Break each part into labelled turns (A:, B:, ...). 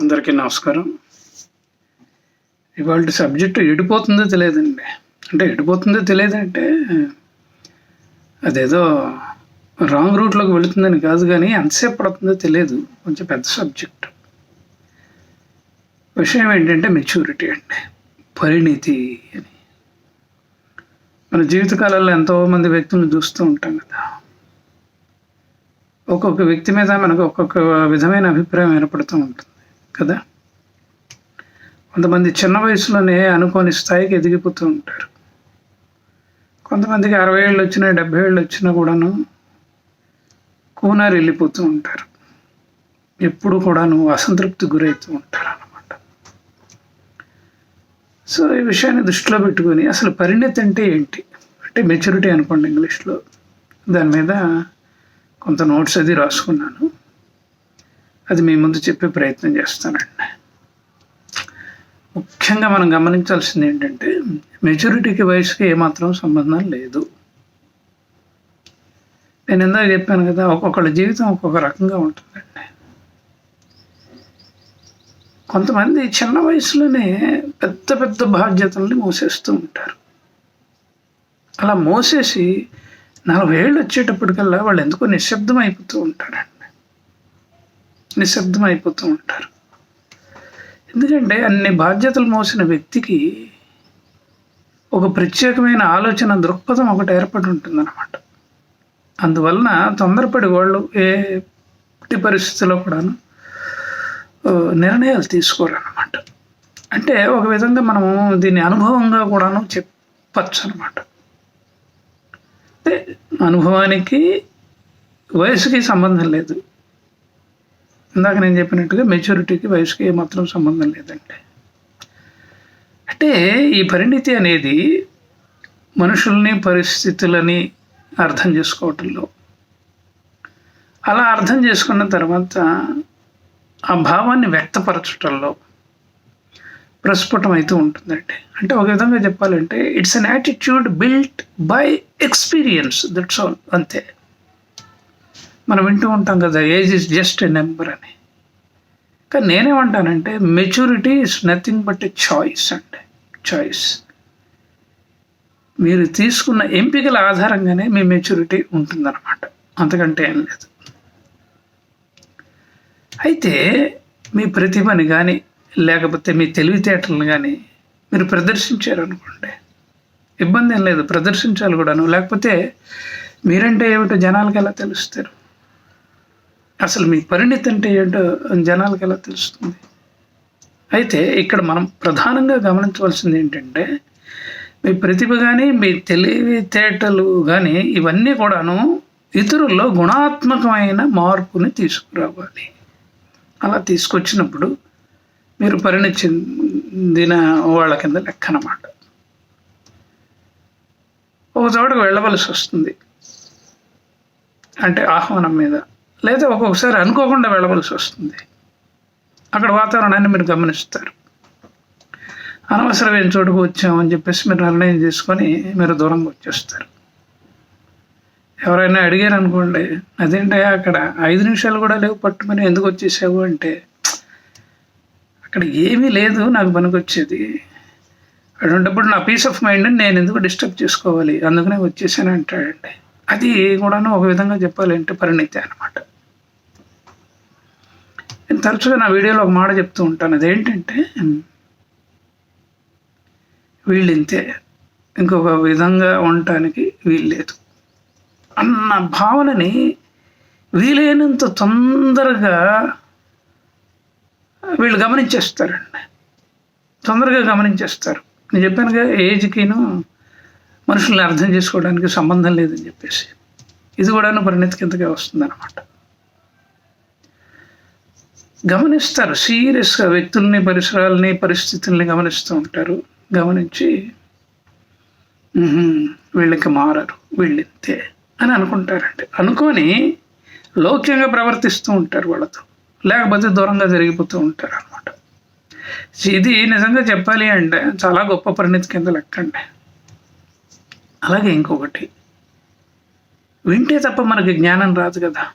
A: అందరికీ నమస్కారం. ఇవాళ సబ్జెక్టు ఎడిపోతుందో తెలియదండి. అంటే ఎడిపోతుందో తెలియదంటే అదేదో రాంగ్ రూట్లోకి వెళుతుందని కాదు కానీ ఎంతసేపు పడుతుందో తెలియదు. కొంచెం పెద్ద సబ్జెక్ట్. విషయం ఏంటంటే మెచ్యూరిటీ అండి. పరిణితి అని. మన జీవితకాలంలో ఎంతోమంది వ్యక్తులను చూస్తూ ఉంటాం కదా. ఒక్కొక్క వ్యక్తి మీద మనకు ఒక్కొక్క విధమైన అభిప్రాయం ఏర్పడుతూ ఉంటుంది. కదా? కొంతమంది చిన్న వయసులోనే అనుకోని స్థాయికి ఎదిగిపోతూ ఉంటారు. కొంతమందికి అరవై ఏళ్ళు వచ్చినా డెబ్బై ఏళ్ళు వచ్చినా కూడాను కూనారు వెళ్ళిపోతూ ఉంటారు. ఎప్పుడు కూడాను అసంతృప్తి గురవుతూ ఉంటారు అన్నమాట సో ఈ విషయాన్ని దృష్టిలో పెట్టుకొని అసలు పరిణతి అంటే ఏంటి? అంటే మెచ్యూరిటీ అనుకోండి ఇంగ్లీష్లో. దాని మీద కొంత నోట్స్ అది రాసుకున్నాను. అది మీ ముందు చెప్పే ప్రయత్నం చేస్తానండి. ముఖ్యంగా మనం గమనించాల్సింది ఏంటంటే మెచ్యూరిటీకి వయసుకి ఏమాత్రం సంబంధం లేదు. నేను ఇందాక చెప్పాను కదా ఒక్కొక్కళ్ళ జీవితం ఒక్కొక్క రకంగా ఉంటుందండి. కొంతమంది చిన్న వయసులోనే పెద్ద పెద్ద బాధ్యతల్ని మోసేస్తూ ఉంటారు. అలా మోసేసి నలభై ఏళ్ళు వచ్చేటప్పటికల్లా వాళ్ళు ఎందుకో నిశ్శబ్దం అయిపోతూ ఉంటారండి. నిశ్శబ్దం అయిపోతూ ఉంటారు. ఎందుకంటే అన్ని బాధ్యతలు మోసిన వ్యక్తికి ఒక ప్రత్యేకమైన ఆలోచన దృక్పథం ఒకటి ఏర్పడి ఉంటుందన్నమాట. అందువలన తొందరపడి వాళ్ళు ఏ పరిస్థితిలో కూడాను నిర్ణయాలు తీసుకోరన్నమాట. అంటే ఒక విధంగా మనము దీన్ని అనుభవంగా కూడాను చెప్పచ్చు అనమాట అంటే అనుభవానికి వయసుకి సంబంధం లేదు. ఇందాక నేను చెప్పినట్టుగా మెచ్యూరిటీకి వయసుకి ఏమాత్రం సంబంధం లేదండి. అంటే ఈ పరిణితి అనేది మనుషుల్ని పరిస్థితులని అర్థం చేసుకోవటంలో. అలా అర్థం చేసుకున్న తర్వాత ఆ భావాన్ని వ్యక్తపరచటంలో ప్రస్ఫుటమవుతూ ఉంటుందండి. అంటే ఒక విధంగా చెప్పాలంటే it's an attitude built by experience that's all అంతే. మనం వింటూ ఉంటాం కదా age is just a number అని. కానీ నేనేమంటానంటే maturity is nothing but a choice అండి చాయిస్ మీరు తీసుకున్న ఎంపికల ఆధారంగానే మీ మెచ్యూరిటీ ఉంటుందన్నమాట. అంతకంటే ఏం లేదు. అయితే మీ ప్రతిభని కానీ లేకపోతే మీ తెలివితేటలను కానీ మీరు ప్రదర్శించారనుకోండి ఇబ్బంది ఏం లేదు ప్రదర్శించాలి కూడాను. లేకపోతే మీరంటే ఏమిటో జనాలకు ఎలా తెలుస్తారు? అసలు మీ పరిణితి అంటే ఏంటో జనాలకు ఎలా తెలుస్తుంది? అయితే ఇక్కడ మనం ప్రధానంగా గమనించవలసింది ఏంటంటే మీ ప్రతిభ కానీ మీ తెలివితేటలు కానీ ఇవన్నీ కూడాను ఇతరుల్లో గుణాత్మకమైన మార్పుని తీసుకురావాలి. అలా తీసుకొచ్చినప్పుడు మీరు పరిణితి చెందిన వాళ్ళ కింద లెక్క అన్నమాట. ఒక చోటకు వెళ్ళవలసి వస్తుంది. అంటే ఆహ్వానం మీద. లేదా ఒక్కొక్కసారి అనుకోకుండా వెళ్ళవలసి వస్తుంది. అక్కడ వాతావరణాన్ని మీరు గమనిస్తారు. అనవసరమైన చోటుకు వచ్చామని చెప్పేసి మీరు నిర్ణయం చేసుకొని మీరు దూరంగా వచ్చేస్తారు. ఎవరైనా అడిగారు అనుకోండి అదేంటయ్యా అక్కడ ఐదు నిమిషాలు కూడా లేవు పట్టుమని ఎందుకు వచ్చేసావు? అంటే అక్కడ ఏమీ లేదు నాకు పనికొచ్చేది. అటువంటిప్పుడు నా పీస్ ఆఫ్ మైండ్ నేను ఎందుకు డిస్టర్బ్ చేసుకోవాలి? అందుకనే వచ్చేసాను అంటాడండి. అది కూడాను ఒక విధంగా చెప్పాలంటే పరిణితి అనమాట నేను తరచుగా నా వీడియోలో ఒక మాట చెప్తూ ఉంటాను. అదేంటంటే వీళ్ళు ఇంతే ఇంకొక విధంగా ఉండటానికి వీల్లేదు. అన్న భావనని వీలైనంత తొందరగా వీళ్ళు గమనించేస్తారండి. తొందరగా గమనించేస్తారు. నేను చెప్పానుగా ఏజ్కిను మనుషుల్ని అర్థం చేసుకోవడానికి సంబంధం లేదని చెప్పేసి. ఇది కూడా పరిణతి కిందకే వస్తుందన్నమాట. గమనిస్తారు సీరియస్గా వ్యక్తుల్ని పరిసరాలని పరిస్థితుల్ని గమనిస్తూ ఉంటారు. గమనించి వీళ్ళకి మారరు వీళ్ళింతే అని అనుకుంటారండి. అనుకొని లౌక్యంగా ప్రవర్తిస్తూ ఉంటారు వాళ్ళతో. లేకపోతే దూరంగా జరిగిపోతూ ఉంటారు అనమాట ఇది నిజంగా చెప్పాలి అంటే చాలా గొప్ప పరిణితి కింద లెక్కండి. అలాగే ఇంకొకటి. వింటే తప్ప మనకి జ్ఞానం రాదు కదా.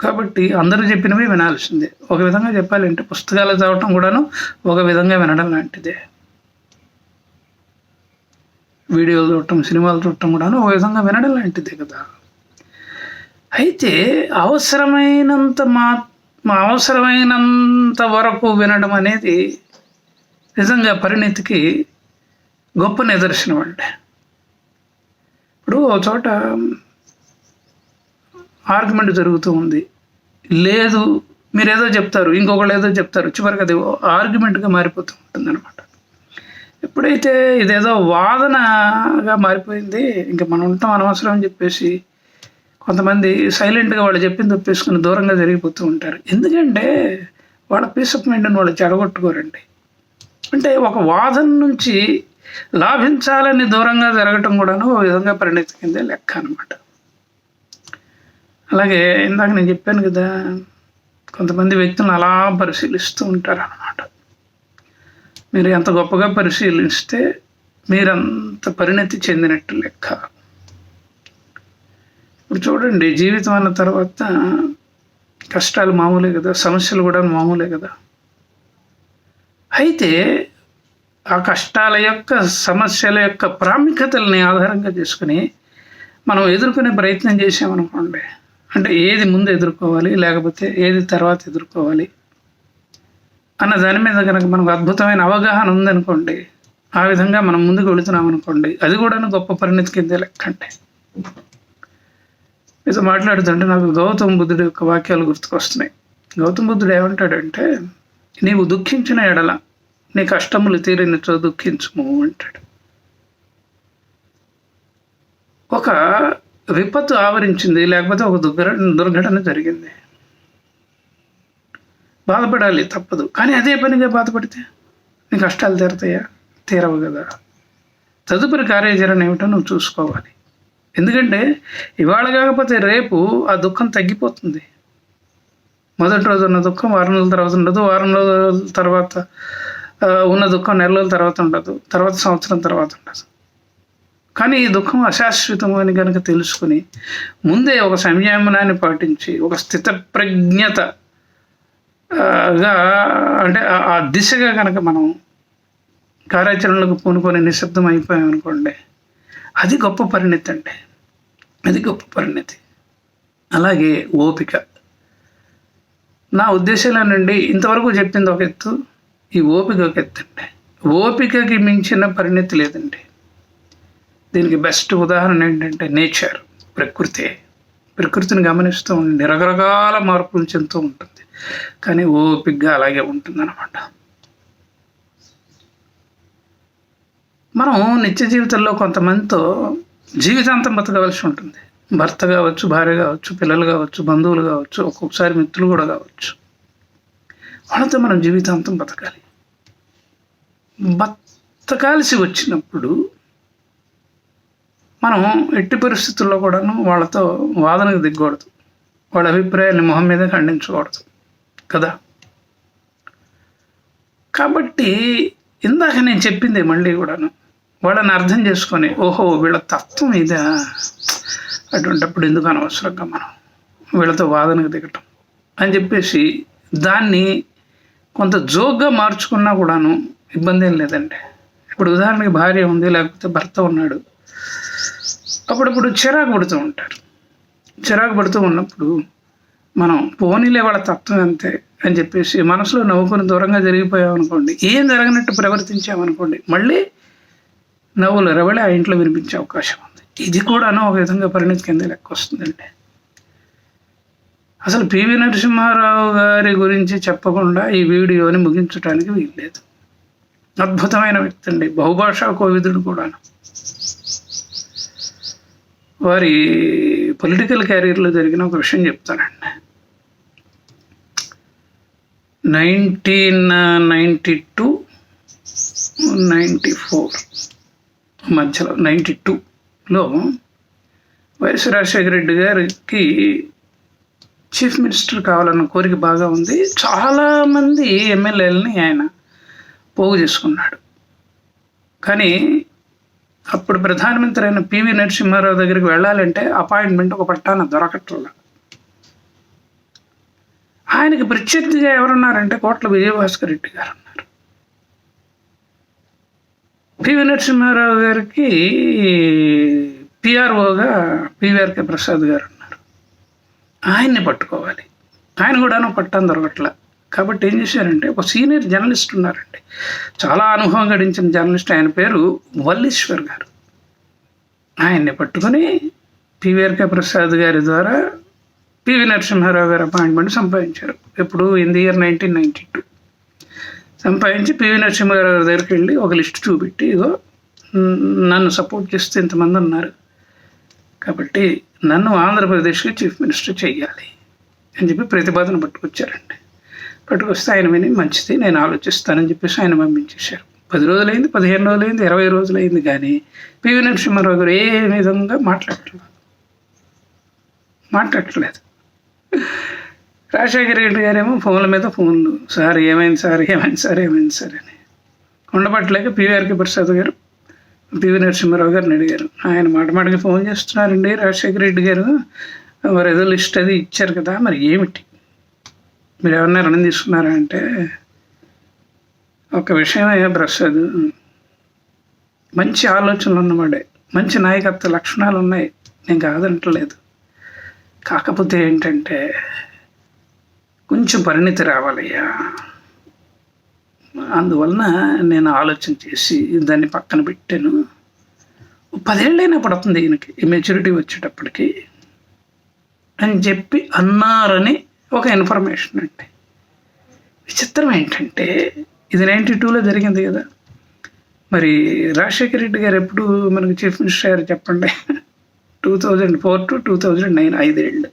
A: కాబట్టి అందరూ చెప్పినవి వినాల్సిందే. ఒక విధంగా చెప్పాలంటే పుస్తకాలు చదవటం కూడాను ఒక విధంగా వినడం లాంటిదే. వీడియోలు చూడటం సినిమాలు చూడటం కూడాను ఒక విధంగా వినడం లాంటిదే కదా. అయితే అవసరమైనంత మా మా అవసరమైనంత వరకు వినడం అనేది నిజంగా పరిణితికి గొప్ప నిదర్శనం అంటే ఇప్పుడు ఒక చోట ఆర్గ్యుమెంట్ జరుగుతూ ఉంది. లేదు మీరు ఏదో చెప్తారు ఇంకొకళ్ళు ఏదో చెప్తారు చివరికి అది ఆర్గ్యుమెంట్గా మారిపోతూ ఉంటుంది అనమాట ఎప్పుడైతే ఇదేదో వాదనగా మారిపోయింది ఇంకా మనం ఉంటాం అనవసరం అని చెప్పేసి కొంతమంది సైలెంట్గా వాళ్ళు చెప్పింది ఒప్పేసుకుని దూరంగా జరిగిపోతూ ఉంటారు. ఎందుకంటే వాళ్ళ పీస్ ఆఫ్ మైండ్ని వాళ్ళు చెడగొట్టుకోరండి. అంటే ఒక వాదన నుంచి లాభించాలని దూరంగా జరగటం కూడాను ఓ విధంగా పరిణితి కిందే లెక్క అనమాట అలాగే ఇందాక నేను చెప్పాను కదా కొంతమంది వ్యక్తులను అలా పరిశీలిస్తూ ఉంటారు అనమాట మీరు ఎంత గొప్పగా పరిశీలిస్తే మీరంత పరిణతి చెందినట్టు లెక్క. ఇప్పుడు చూడండి జీవితం అన్న తర్వాత కష్టాలు మామూలే కదా సమస్యలు కూడా మామూలే కదా. అయితే ఆ కష్టాల యొక్క సమస్యల యొక్క ప్రాముఖ్యతల్ని ఆధారంగా చేసుకుని మనం ఎదుర్కొనే ప్రయత్నం చేసామనుకోండి అంటే ఏది ముందు ఎదుర్కోవాలి లేకపోతే ఏది తర్వాత ఎదుర్కోవాలి అన్న దాని మీద కనుక మనకు అద్భుతమైన అవగాహన ఉందనుకోండి ఆ విధంగా మనం ముందుకు వెళుతున్నాం అనుకోండి అది కూడా గొప్ప పరిణితి కిందే లెక్క అంటే మీతో మాట్లాడుతుంటే నాకు గౌతమ బుద్ధుడి యొక్క వాక్యాలు గుర్తుకొస్తున్నాయి. గౌతమ బుద్ధుడు ఏమంటాడంటే నీవు దుఃఖించిన ఎడల నీ కష్టములు తీరినచో దుఃఖించుము అంటాడు. ఒక విపత్తు ఆవరించింది లేకపోతే ఒక దుర్ఘ దుర్ఘటన జరిగింది. బాధపడాలి తప్పదు. కానీ అదే పనిగా బాధపడితే నీ కష్టాలు తీరతాయా? తీరవు కదా. తదుపరి కార్యాచరణ ఏమిటో నువ్వు చూసుకోవాలి. ఎందుకంటే ఇవాళ కాకపోతే రేపు ఆ దుఃఖం తగ్గిపోతుంది. మొదటి రోజు ఉన్న దుఃఖం వారం రోజుల తర్వాత ఉండదు వారం రోజుల తర్వాత ఉన్న దుఃఖం నెల రోజుల తర్వాత ఉండదు తర్వాత సంవత్సరం తర్వాత ఉండదు. కానీ ఈ దుఃఖం అశాశ్వతమని అని కనుక తెలుసుకుని ముందే ఒక సంయమనాన్ని పాటించి ఒక స్థిత ప్రజ్ఞత అంటే ఆ దిశగా కనుక మనం కార్యాచరణలకు పూనుకొని నిశ్శబ్దం అయిపోయామనుకోండి అది గొప్ప పరిణితి అండి. అది గొప్ప పరిణితి. అలాగే ఓపిక. నా ఉద్దేశాల నుండి ఇంతవరకు చెప్పింది ఒక ఎత్తు. ఈ ఓపిక ఒక ఓపికకి మించిన పరిణతి లేదండి. దీనికి బెస్ట్ ఉదాహరణ ఏంటంటే నేచర్ ప్రకృతి. ప్రకృతిని గమనిస్తూ ఉండండి రకరకాల మార్పులు చెందుతూ ఉంటుంది. కానీ ఓపికగా అలాగే ఉంటుందన్నమాట. మనం నిత్య జీవితంలో కొంతమందితో జీవితాంతం బతకవలసి ఉంటుంది. భర్త కావచ్చు భార్య కావచ్చు పిల్లలు కావచ్చు బంధువులు కావచ్చు ఒక్కొక్కసారి మిత్రులు కూడా కావచ్చు. వాళ్ళతో మనం జీవితాంతం బతకాలి. బతకాల్సి వచ్చినప్పుడు మనం ఎట్టి పరిస్థితుల్లో కూడాను వాళ్ళతో వాదనకు దిగకూడదు. వాళ్ళ అభిప్రాయాన్ని మొహం మీద ఖండించకూడదు. కదా? కాబట్టి ఇందాక నేను చెప్పింది మళ్ళీ కూడాను వాళ్ళని అర్థం చేసుకొని ఓహో వీళ్ళ తత్వం ఇదా? అటువంటిప్పుడు ఎందుకు అనవసరంగా మనం వీళ్ళతో వాదనకు దిగటం? అని చెప్పేసి దాన్ని కొంత జోక్గా మార్చుకున్నా కూడాను ఇబ్బంది ఏం లేదండి. ఇప్పుడు ఉదాహరణకి భార్య ఉంది లేకపోతే భర్త ఉన్నాడు. అప్పుడప్పుడు చిరాకు పడుతూ ఉంటారు. చిరాకు పడుతూ ఉన్నప్పుడు మనం పోనీలే వాళ్ళ తత్వం అంతే అని చెప్పేసి మనసులో నవ్వుకొని దూరంగా జరిగిపోయామనుకోండి ఏం జరగనట్టు ప్రవర్తించామనుకోండి మళ్ళీ నవ్వులు రవళి ఆ ఇంట్లో వినిపించే అవకాశం ఉంది. ఇది కూడాను ఒక విధంగా పరిణతి కింద లెక్క వస్తుందండి. అసలు పివి నరసింహారావు గారి గురించి చెప్పకుండా ఈ వీడియోని ముగించడానికి వీల్లేదు. అద్భుతమైన వ్యక్తి అండి బహుభాషా కోవిదుడు కూడా వారి పొలిటికల్ క్యారియర్లో జరిగిన ఒక విషయం చెప్తానండి. Nineteen ninety two ninety four మధ్యలో నైంటీ టూలో వైఎస్ రాజశేఖర రెడ్డి గారికి చీఫ్ మినిస్టర్ కావాలన్న కోరిక బాగా ఉంది. చాలామంది ఎమ్మెల్యేలని ఆయన పోగు చేసుకున్నాడు. కానీ అప్పుడు ప్రధానమంత్రి అయిన పివి నరసింహారావు దగ్గరికి వెళ్ళాలంటే అపాయింట్మెంట్ ఒక పట్టాన దొరకట్ల ఆయనకి ప్రత్యర్థిగా ఎవరున్నారంటే కోట్ల విజయభాస్కర్ రెడ్డి గారు ఉన్నారు. పివి నరసింహారావు గారికి పిఆర్ఓగా పివిఆర్కే ప్రసాద్ గారు ఉన్నారు. ఆయన్ని పట్టుకోవాలి. ఆయన కూడాను పట్టాను దొరకట్లే. కాబట్టి ఏం చేశారంటే ఒక సీనియర్ జర్నలిస్ట్ ఉన్నారండి. చాలా అనుభవం గడించిన జర్నలిస్ట్ ఆయన పేరు వల్లీశ్వర్ గారు. ఆయన్ని పట్టుకొని పివిఆర్కే ప్రసాద్ గారి ద్వారా పివి నరసింహారావు గారు అపాయింట్మెంట్ సంపాదించారు. ఎప్పుడు in the year nineteen ninety two. సంపాదించి పివి నరసింహారావు గారి దగ్గరికి వెళ్ళి ఒక లిస్ట్ చూపెట్టి ఇగో నన్ను సపోర్ట్ చేస్తే ఇంతమంది ఉన్నారు. కాబట్టి నన్ను ఆంధ్రప్రదేశ్కి చీఫ్ మినిస్టర్ చేయాలి అని చెప్పి ప్రతిపాదన పట్టుకొచ్చారండి. పట్టుకొస్తే ఆయన విని మంచిది నేను ఆలోచిస్తానని చెప్పేసి ఆయన పంపించేశారు. పది రోజులైంది పదిహేను రోజులైంది ఇరవై రోజులైంది కానీ పివి నరసింహారావు గారు ఏ విధంగా మాట్లాడట్లేదు మాట్లాడట్లేదు రాజశేఖర రెడ్డి గారేమో ఫోన్ల మీద ఫోన్లు సార్ ఏమైంది సార్ ఏమైంది సార్ ఏమైంది సార్ అని. ఉండబట్టలేక పివిఆర్కే ప్రసాద్ గారు పివి నరసింహారావు గారిని అడిగారు. ఆయన మాట మాటకి ఫోన్ చేస్తున్నారండి రాజశేఖర రెడ్డి గారు. వారు ఏదో లిస్ట్ అది ఇచ్చారు కదా మరి ఏమిటి? మీరు ఎవరన్నా రుణం తీసుకున్నారా అంటే ఒక విషయం అయ్యా ప్రసాద్ మంచి ఆలోచనలు ఉన్నవాడే మంచి నాయకత్వ లక్షణాలు ఉన్నాయి. నేను కాదంటలేదు. కాకపోతే ఏంటంటే కొంచెం పరిణితి రావాలయ్యా. అందువలన నేను ఆలోచన చేసి దాన్ని పక్కన పెట్టాను. పదేళ్ళైనా పడుతుంది ఈయనకి మెచ్యూరిటీ వచ్చేటప్పటికి. అని చెప్పి అన్నారని ఒక ఇన్ఫర్మేషన్ అండి. విచిత్రం ఏంటంటే ఇది నైంటీ టూలో జరిగింది కదా. మరి రాజశేఖర రెడ్డి గారు ఎప్పుడు మనకు చీఫ్ మినిస్టర్ గారు చెప్పండి? Two thousand four to two thousand nine ఐదేళ్ళు.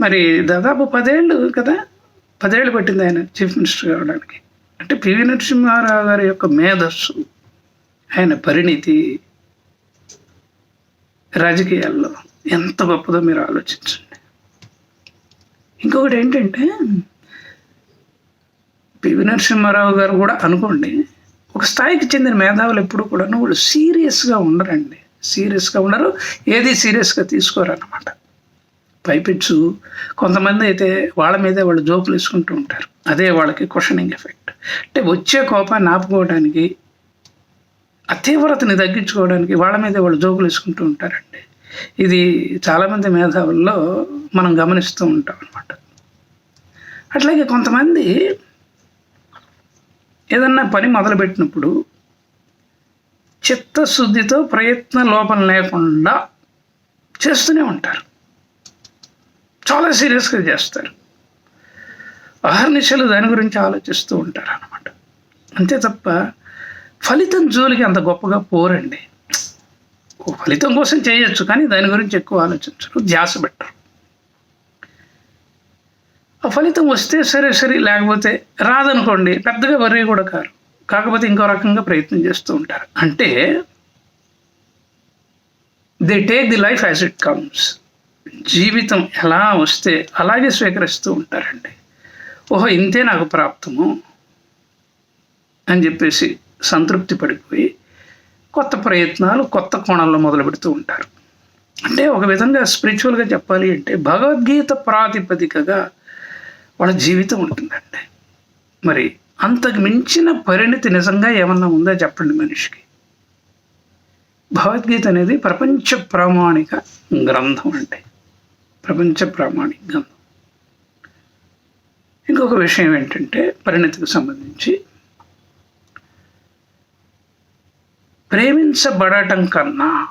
A: మరి దాదాపు పదేళ్ళు కదా పదేళ్ళు పట్టింది ఆయన చీఫ్ మినిస్టర్ కావడానికి. అంటే పివి నరసింహారావు గారి యొక్క మేధస్సు ఆయన పరిణితి రాజకీయాల్లో ఎంత గొప్పదో మీరు ఆలోచించండి. ఇంకొకటి ఏంటంటే పివి నరసింహారావు గారు కూడా అనుకోండి ఒక స్థాయికి చెందిన మేధావులు ఎప్పుడు కూడా వాళ్ళు సీరియస్గా ఉండరండి. సీరియస్గా ఉండరు ఏది సీరియస్గా తీసుకోరు అనమాట పైపిచ్చు కొంతమంది అయితే వాళ్ళ మీదే వాళ్ళు జోకులు వేసుకుంటూ ఉంటారు. అదే వాళ్ళకి క్వశ్చనింగ్ ఎఫెక్ట్ అంటే వచ్చే కోపాన్ని ఆపుకోవడానికి ఆ తీవ్రతని తగ్గించుకోవడానికి వాళ్ళ మీదే వాళ్ళు జోకులు వేసుకుంటూ ఉంటారండి. ఇది చాలామంది మేధావుల్లో మనం గమనిస్తూ ఉంటాం అనమాట అట్లాగే కొంతమంది ఏదన్నా పని మొదలుపెట్టినప్పుడు చిత్తశుద్ధితో ప్రయత్న లోపం లేకుండా చేస్తూనే ఉంటారు. చాలా సీరియస్గా చేస్తారు. అహర్నిశలు దాని గురించి ఆలోచిస్తూ ఉంటారు అనమాట అంతే తప్ప ఫలితం జోలికి అంత గొప్పగా పోరండి. ఫలితం కోసం చేయొచ్చు కానీ దాని గురించి ఎక్కువ ఆలోచించరు ధ్యాస పెట్టరు. ఆ ఫలితం వస్తే సరే సరే లేకపోతే రాదనుకోండి పెద్దగా వరి కూడా కారు. కాకపోతే ఇంకో రకంగా ప్రయత్నం చేస్తూ ఉంటారు. అంటే they take the life as it comes జీవితం ఎలా వస్తే అలాగే స్వీకరిస్తూ ఉంటారండి. ఓహో ఇంతే నాకు ప్రాప్తము అని చెప్పేసి సంతృప్తి పడిపోయి కొత్త ప్రయత్నాలు కొత్త కోణంలో మొదలు పెడుతూ ఉంటారు. అంటే ఒక విధంగా స్పిరిచువల్గా చెప్పాలి అంటే భగవద్గీత ప్రాతిపదికగా వాళ్ళ జీవితం ఉంటుందండి. మరి అంతకు మించిన పరిణితి నిజంగా ఏమన్నా ఉందా చెప్పండి మనిషికి? భగవద్గీత అనేది ప్రపంచ ప్రామాణిక గ్రంథం అండి. ప్రపంచ ప్రామాణిక గ్రంథం. ఇంకొక విషయం ఏంటంటే పరిణతికి సంబంధించి ప్రేమించబడటం కన్నా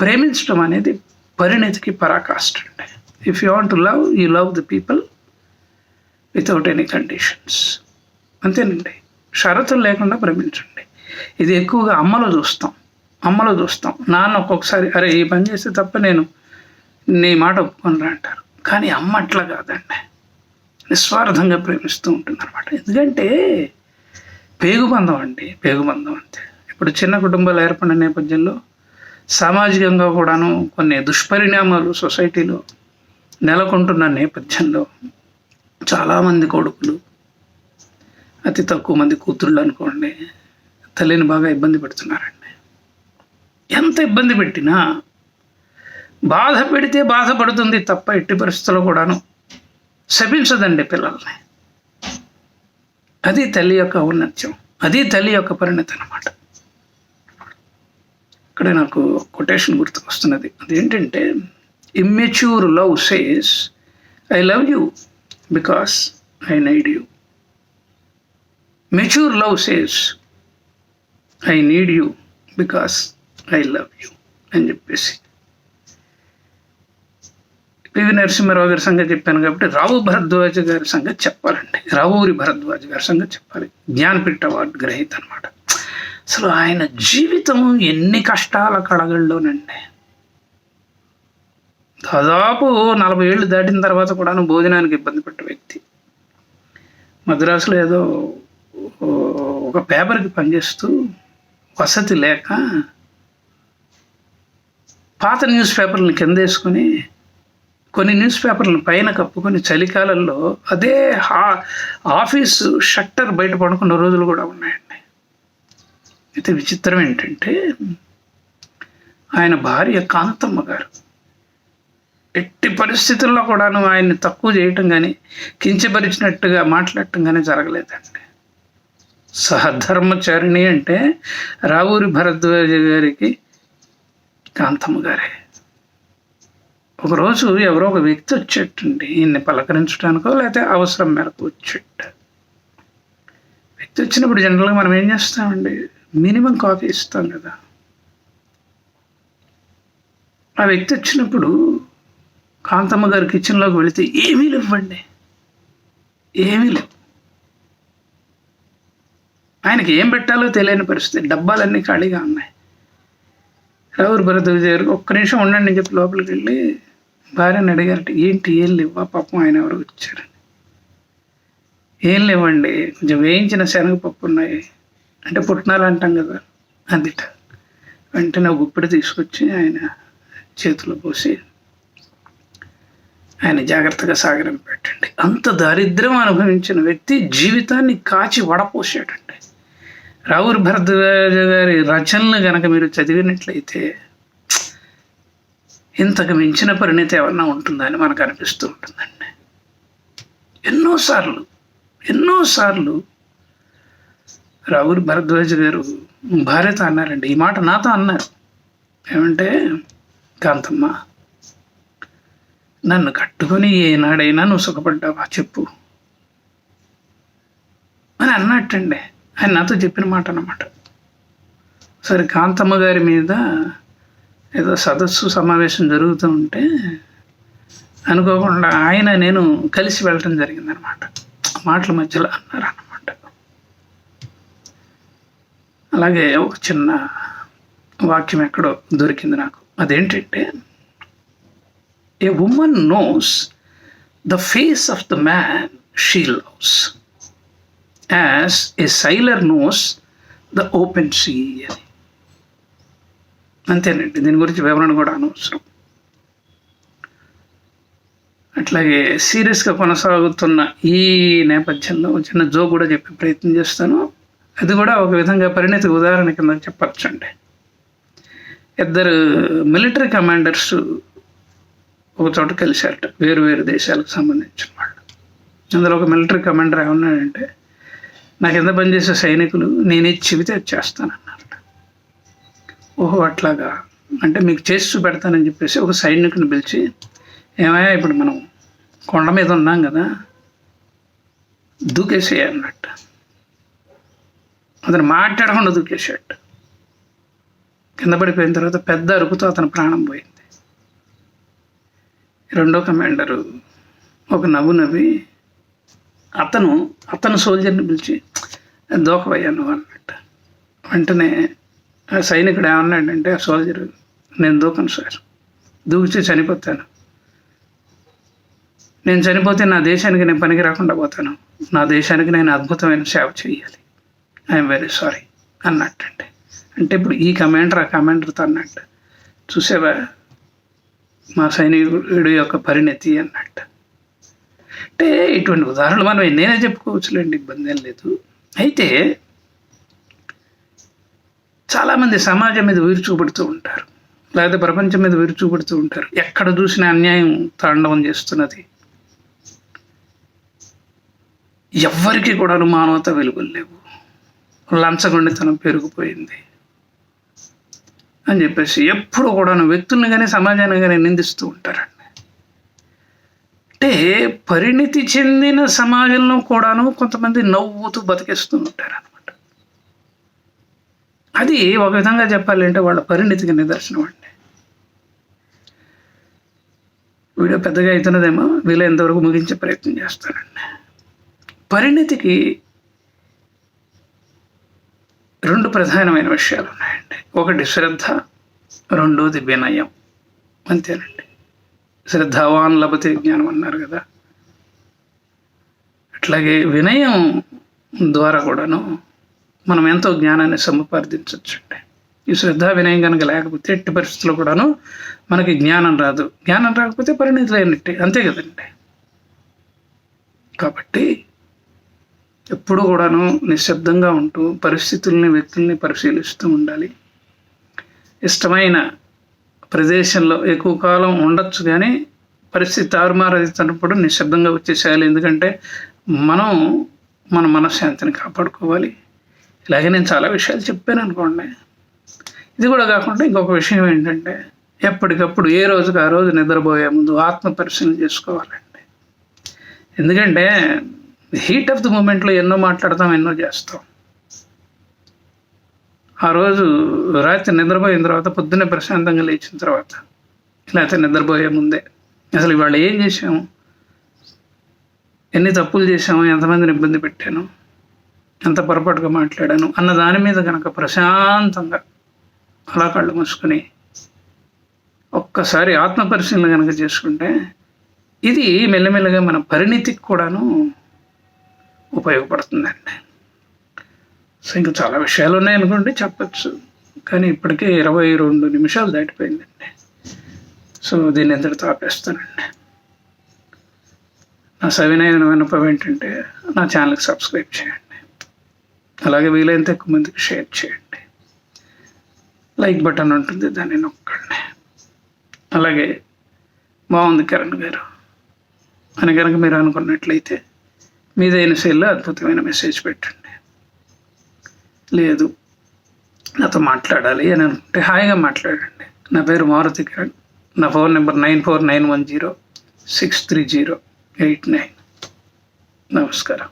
A: ప్రేమించడం అనేది పరిణతికి పరాకాష్ట అండి if you want to love you love the people without any conditions అంతేనండి. షరతులు లేకుండా ప్రేమించండి. ఇది ఎక్కువగా అమ్మలో చూస్తాం. అమ్మలో చూస్తాం. నాన్న ఒక్కొక్కసారి అరే ఈ పని చేస్తే తప్ప నేను నీ మాట ఒప్పుకొని అంటారు. కానీ అమ్మ అట్లా కాదండి. నిస్వార్థంగా ప్రేమిస్తూ ఉంటుంది అనమాట ఎందుకంటే పేగుబంధం అండి. పేగుబంధం అంతే. ఇప్పుడు చిన్న కుటుంబాలు ఏర్పడిన నేపథ్యంలో సామాజికంగా కూడాను కొన్ని దుష్పరిణామాలు సొసైటీలో నెలకొంటున్న నేపథ్యంలో చాలామంది కొడుకులు అతి తక్కువ మంది కూతుళ్ళు అనుకోండి తల్లిని బాగా ఇబ్బంది పెడుతున్నారండి. ఎంత ఇబ్బంది పెట్టినా బాధ పెడితే బాధపడుతుంది తప్ప ఎట్టి పరిస్థితుల్లో కూడాను శపించదండి పిల్లల్ని. అది తల్లి యొక్క ఔన్నత్యం అది తల్లి యొక్క పరిణతి అనమాట ఇక్కడ నాకు కొటేషన్ గుర్తుకొస్తున్నది. అదేంటంటే immature love says I love you because I need you mature love says I need you because I love you అని చెప్పేసి. పివి నరసింహారావు గారి సంగతి చెప్పాను కాబట్టి రావు భరద్వాజ గారి సంగతి చెప్పాలండి. రావూరి భరద్వాజ గారి సంగతి చెప్పాలి. జ్ఞానపీఠ అవార్డు గ్రహీత అనమాట అసలు ఆయన జీవితం ఎన్ని కష్టాల కడగల్లోనండి దాదాపు నలభై ఏళ్ళు దాటిన తర్వాత కూడాను భోజనానికి ఇబ్బంది పెట్టే వ్యక్తి. మద్రాసులో ఏదో ఒక పేపర్కి పనిచేస్తూ వసతి లేక పాత న్యూస్ పేపర్లను కింద వేసుకొని కొన్ని న్యూస్ పేపర్లను పైన కప్పుకొని చలికాలంలో అదే హా ఆఫీసు షట్టర్ బయట పడుకున్న రోజులు కూడా ఉన్నాయండి. అయితే విచిత్రం ఏంటంటే ఆయన భార్య కాంతమ్మ గారు ఎట్టి పరిస్థితుల్లో కూడాను ఆయన్ని తక్కువ చేయటం కానీ కించపరిచినట్టుగా మాట్లాడటం కానీ జరగలేదండి. సహధర్మచారిణి అంటే రావూరి భరద్వాజ గారికి కాంతమ్మ గారే. ఒకరోజు ఎవరో ఒక వ్యక్తి వచ్చేటండి ఈయన్ని పలకరించడానికో లేకపోతే అవసరం మేరకు వచ్చేట. వ్యక్తి వచ్చినప్పుడు జనరల్గా మనం ఏం చేస్తామండి? మినిమం కాఫీ ఇస్తాం కదా. ఆ వ్యక్తి వచ్చినప్పుడు కాంతమ్మ గారి కిచెన్లోకి వెళితే ఏమీ లేవండి. ఏమీ లేవు. ఆయనకి ఏం పెట్టాలో తెలియని పరిస్థితి. డబ్బాలన్నీ ఖాళీగా ఉన్నాయి. రావురు భరత్ విజయ్ ఒక్క నిమిషం ఉండండి అని చెప్పి లోపలికి వెళ్ళి భార్యని అడిగారట ఏంటి ఏం లేవా? పాపం ఆయన ఎవరు వచ్చారని. ఏం లేవండి కొంచెం వేయించిన శనగపప్పు ఉన్నాయి. అంటే పుట్నాలు అంటాం కదా అందుట. వెంటనే గుప్పిడి తీసుకొచ్చి ఆయన చేతిలో పోసి ఆయన జాగ్రత్తగా సాగరం పెట్టండి. అంత దారిద్ర్యం అనుభవించిన వ్యక్తి జీవితాన్ని కాచి వడపోసాడండి. రావుర్ భరద్వాజ గారి రచనలు కనుక మీరు చదివినట్లయితే ఇంతకు మించిన పరిణితి ఏమన్నా ఉంటుందని మనకు అనిపిస్తూ ఉంటుందండి. ఎన్నోసార్లు ఎన్నోసార్లు రావులు భరద్వాజ గారు భార్యతో అన్నారండి. ఈ మాట నాతో అన్నారు. ఏమంటే కాంతమ్మ నన్ను కట్టుకొని ఏనాడైనా నువ్వు సుఖపడ్డావా? చెప్పు. అని అన్నట్టండి. ఆయన నాతో చెప్పిన మాట అన్నమాట. సరే కాంతమ్మ గారి మీద ఏదో సదస్సు సమావేశం జరుగుతూ ఉంటే అనుకోకుండా ఆయన నేను కలిసి వెళ్ళటం జరిగిందనమాట మాటల మధ్యలో అన్నారు అన్నమాట అలాగే ఒక చిన్న వాక్యం ఎక్కడో దొరికింది నాకు. అదేంటంటే a woman knows the face of the man she loves as a sailor knows the open sea అని. అంతేనండి దీని గురించి వివరణ కూడా అనవసరం. అట్లాగే సీరియస్గా కొనసాగుతున్న ఈ నేపథ్యంలో చిన్న జో కూడా చెప్పే ప్రయత్నం చేస్తాను. అది కూడా ఒక విధంగా పరిణితి ఉదాహరణ కింద చెప్పచ్చండి. ఇద్దరు మిలిటరీ కమాండర్స్ ఒక చోట కలిశారట వేరు వేరు దేశాలకు సంబంధించిన వాళ్ళు. అందులో ఒక మిలిటరీ కమాండర్ ఏమన్నాడంటే నాకు ఎంత పనిచేసే సైనికులు నేనే చెబితే చేస్తానన్నారట ఓహో అట్లాగా? అంటే మీకు చేసి చూపెడతానని చెప్పేసి ఒక సైనికుని పిలిచి ఏమయ్యా ఇప్పుడు మనం కొండ మీద ఉన్నాం కదా దూకేసేయన్నట్టు అతను మాట్లాడకుండా దూకేశాడు. కింద పడిపోయిన తర్వాత పెద్ద అరుపుతో అతను ప్రాణం పోయింది. రెండో కమాండరు ఒక నవ్వు నవ్వి అతను అతను సోల్జర్ని పిలిచి దూకవయ్యా నువ్వు అన్నట్టు. వెంటనే సైనికుడు ఏమన్నాడంటే ఆ సోల్జర్ నేను దూకను సార్. దూకితే చనిపోతాను. నేను చనిపోతే నా దేశానికి నేను పనికి రాకుండా పోతాను. నా దేశానికి నేను అద్భుతమైన సేవ చేయాలి. ఐఎమ్ వెరీ సారీ అన్నట్టండి. అంటే ఇప్పుడు ఈ కమాండర్ ఆ కమాండర్తో అన్నట్టు. చూసావా? మా సైనికుడు యొక్క పరిణతి అన్నట్టు. అంటే ఇటువంటి ఉదాహరణలు మనం ఎన్నైనా చెప్పుకోవచ్చులేండి ఇబ్బంది ఏం లేదు. అయితే చాలామంది సమాజం మీద విరుచుకుపడుతూ ఉంటారు. లేకపోతే ప్రపంచం మీద విరుచుకుపడుతూ ఉంటారు. ఎక్కడ చూసిన అన్యాయం తాండవం చేస్తున్నది. ఎవ్వరికి కూడా మానవత వెలుగులు లేవు. లంచగొండితనం పెరిగిపోయింది అని చెప్పేసి ఎప్పుడు కూడాను వ్యక్తుల్ని కానీ సమాజాన్ని కానీ నిందిస్తూ ఉంటారండి. అంటే పరిణితి చెందిన సమాజంలో కూడాను కొంతమంది నవ్వుతూ బతికేస్తూ ఉంటారు అనమాట అది ఒక విధంగా చెప్పాలంటే వాళ్ళ పరిణితికి నిదర్శనం అండి. వీడియో పెద్దగా అవుతున్నదేమో వీలైనంతవరకు ముగించే ప్రయత్నం చేస్తానండి. పరిణితికి రెండు ప్రధానమైన విషయాలు ఉన్నాయండి. ఒకటి శ్రద్ధ రెండోది వినయం. అంతేనండి. శ్రద్ధావాన్ లభతే జ్ఞానం అన్నారు కదా. అట్లాగే వినయం ద్వారా కూడాను మనం ఎంతో జ్ఞానాన్ని సముపార్జించవచ్చండి. ఈ శ్రద్ధ వినయం కనుక లేకపోతే ఎట్టి పరిస్థితుల్లో కూడాను మనకి జ్ఞానం రాదు. జ్ఞానం రాకపోతే పరిణితులైనట్టే. అంతే కదండి. కాబట్టి ఎప్పుడు కూడాను నిశ్శబ్దంగా ఉంటూ పరిస్థితుల్ని వ్యక్తుల్ని పరిశీలిస్తూ ఉండాలి. ఇష్టమైన ప్రదేశంలో ఎక్కువ కాలం ఉండొచ్చు కానీ పరిస్థితి తారుమారవుతున్నప్పుడు నిశ్శబ్దంగా వచ్చేసేయాలి ఎందుకంటే మనం మన మనశ్శాంతిని కాపాడుకోవాలి. ఇలాగే నేను చాలా విషయాలు చెప్పాను అనుకోండి. ఇది కూడా కాకుండా ఇంకొక విషయం ఏంటంటే ఎప్పటికప్పుడు ఏ రోజుకి ఆ రోజు నిద్రపోయే ముందు ఆత్మ పరిశీలన చేసుకోవాలండి. ఎందుకంటే హీట్ ఆఫ్ ది మూమెంట్లో ఎన్నో మాట్లాడతాం ఎన్నో చేస్తాం. ఆ రోజు రాత్రి నిద్రపోయిన తర్వాత పొద్దున్నే ప్రశాంతంగా లేచిన తర్వాత లేకపోతే నిద్రపోయే ముందే అసలు ఇవాళ ఏం చేసాము ఎన్ని తప్పులు చేశాము? ఎంతమందిని ఇబ్బంది పెట్టాను? ఎంత పొరపాటుగా మాట్లాడాను? అన్న దాని మీద కనుక ప్రశాంతంగా అలా కళ్ళు మూసుకొని ఒక్కసారి ఆత్మ పరిశీలన కనుక చేసుకుంటే ఇది మెల్లమెల్లగా మన పరిణితికి కూడాను ఉపయోగపడుతుందండి. సో ఇంకా చాలా విషయాలు ఉన్నాయనుకోండి చెప్పచ్చు. కానీ ఇప్పటికే ఇరవై రెండు నిమిషాలు దాటిపోయిందండి. సో దీన్ని ఎంతటితో ఆపేస్తానండి నా సవినయన వినపం ఏంటంటే నా ఛానల్కి సబ్స్క్రైబ్ చేయండి. అలాగే వీలైనంత ఎక్కువ మందికి షేర్ చేయండి. లైక్ బటన్ ఉంటుంది దాన్ని నొక్కండి. అలాగే బాగుంది కిరణ్ గారు. అని కనుక మీరు అనుకున్నట్లయితే మీదైన సెల్లో అద్భుతమైన మెసేజ్ పెట్టండి. లేదు నాతో మాట్లాడాలి అని అనుకుంటే హాయిగా మాట్లాడండి. నా పేరు మారుతి కిరణ్ నా phone number nine four nine one zero six three zero eight nine. నమస్కారం.